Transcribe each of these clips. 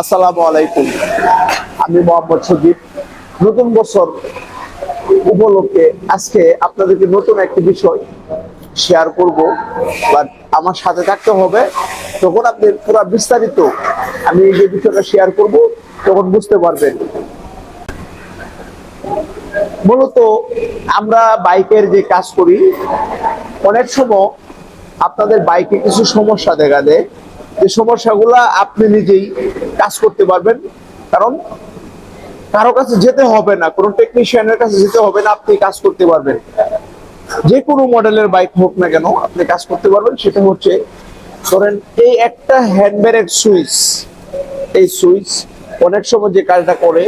আসসালামু আলাইকুম। আমি মোহাম্মদ সজিব নতুন বছর উপলক্ষে আজকে আপনাদেরকে নতুন একটি বিষয় শেয়ার করব। বাট আমার সাথে থাকতে হবে। তখন আপনি পুরো বিস্তারিত আমি যে বিষয়টা শেয়ার করব, তখন বুঝতে পারবেন। মূলত আমরা বাইকের যে কাজ করি, অনেক সময় আপনাদের বাইকে কিছু সমস্যা দেখা দেয়। যে সমস্যাগুলা আপনি নিজেই কাজ করতে পারবেন। কারণ কারও কাছে যেতে হবে না, কোনো টেকনিশিয়ানের কাছে যেতে হবে না, আপনি কাজ করতে পারবেন। যে কোনো মডেলের বাইক হোক না কেন, আপনি কাজ করতে পারবেন। সেটা হচ্ছে, ধরেন এই একটা হ্যান্ডব্যাগের সুইচ, এই সুইচ অনেক সময় যে কাজটা করে,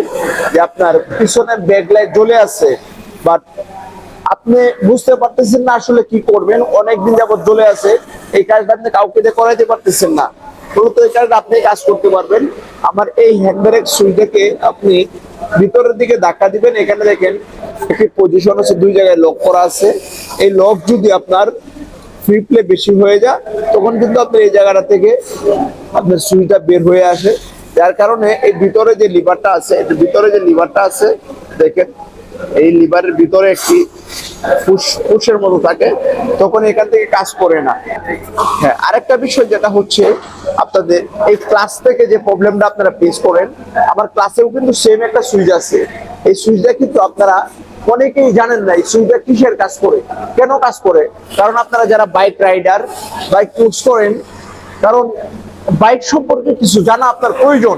যে আপনার পিছনে ব্যাকলাইট জ্বলে আছে বাট আপনি বুঝতে পারতেছেন না আসলে কি করবেন। অনেকদিন যাবত জ্বলে আছে, এই কাজটা আপনি কাউকে দিয়ে করাইতে পারতেছেন না। মূলত এই কাজটা আপনি কাজ করতে পারবেন। আমার এই হ্যান্ডব্যাগ সুইচটাকে আপনি ভিতরের দিকে ধাক্কা দিবেন। এখানে দেখেন একটি পজিশন আছে, দুই জায়গায় লক করা আছে। এই লক যদি আপনার ফ্রি বেশি হয়ে যায়, তখন কিন্তু আপনার এই জায়গাটা থেকে আপনার সুইচটা বের হয়ে আসে। যার কারণে এই ভিতরে যে লিভারটা আছে ভিতরে যে লিভারটা আছে, দেখেন এই লিভারের ভিতরে একটি ফুসের মতো থাকে, তখন এখান থেকে কাজ করে না। হ্যাঁ আরেকটা বিষয় যেটা হচ্ছে, আপনাদের এই ক্লাস থেকে যে প্রবলেমটা আপনারা ফেস করেন, আমার ক্লাসেও কিন্তু সেম একটা সুইচ আছে। এই সুইচটা কিন্তু আপনারা অনেকেই জানেন না, এই সুইচটা কিসের কাজ করে, কেন কাজ করে? কারণ আপনারা যারা বাইক রাইডার বাইক ইউজ করেন, কারণ বাইক সম্পর্কে কিছু জানা আপনার প্রয়োজন,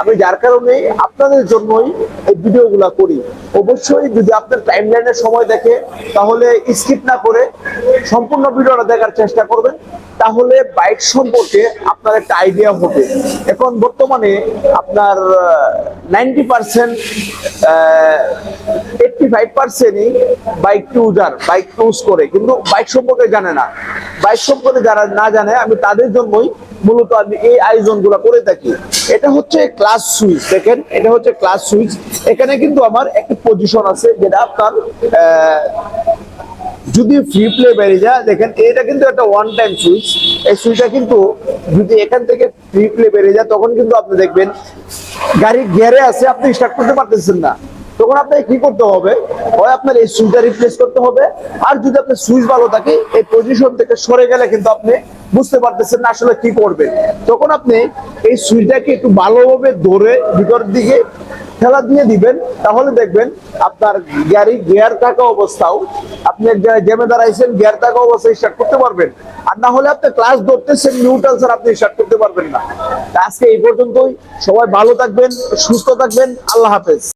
আমি যার কারণে আপনাদের জন্যই এই ভিডিওগুলো করি। অবশ্যই যদি আপনার টাইম লাইনের সময় দেখে, তাহলে স্কিপ না করে সম্পূর্ণ ভিডিওটা দেখার চেষ্টা করবেন। তাহলে বাইক সম্পর্কে আপনার একটা আইডিয়া হবে। এখন বর্তমানে আপনার নাইনটি পার্সেন্ট এইটটি ফাইভ পার্সেন্টই বাইক ইউজার বাইক ইউজ করে। কিন্তু বাইক সম্পর্কে জানে না। বাইক সম্পর্কে যারা না জানে, আমি তাদের জন্যই মূলত আমি এই আয়োজনগুলো করে থাকি। এটা হচ্ছে ক্লাস সুইচ দেখেন, এটা হচ্ছে ক্লাস সুইচ এখানে কিন্তু আমার একটি পজিশন আছে যেটা আপনার যদি ফ্রি প্লে বেড়ে যায়, দেখেন, এটা কিন্তু একটা ওয়ান টাইম সুইচ এই সুইচটা কিন্তু যদি এখান থেকে ফ্রি প্লে বেড়ে যায়, তখন কিন্তু আপনি দেখবেন গাড়ি গিয়ারে আছে, আপনি স্টার্ট করতে পারতেছেন না। তখন আপনাকে কি করতে হবে? হয় আপনার এই সুইচটা রিপ্লেস করতে হবে, আর যদি আপনার সুইচ ভালো থাকে, এই পজিশন থেকে সরে গেলে কিন্তু আপনি বুঝতে পারতেছেন না আসলে কি করবে। তখন আপনি এই সুইচটাকে একটু ভালোভাবে ধরে ভিতরের দিকে ঠেলা দিয়ে দিবেন, তাহলে দেখবেন আপনার গাড়ি, গিয়ার থাকা অবস্থাও, আপনি এক জেমে দাঁড়াইছেন, গিয়ার থাকা অবস্থায় স্টার্ট করতে পারবেন। আর না হলে আপনি ক্লাস ধরতেছেন নিউট্রাল স্যার আপনি স্টার্ট করতে পারবেন না। আজকে এই পর্যন্তই। সবাই ভালো থাকবেন, সুস্থ থাকবেন। আল্লাহ হাফেজ।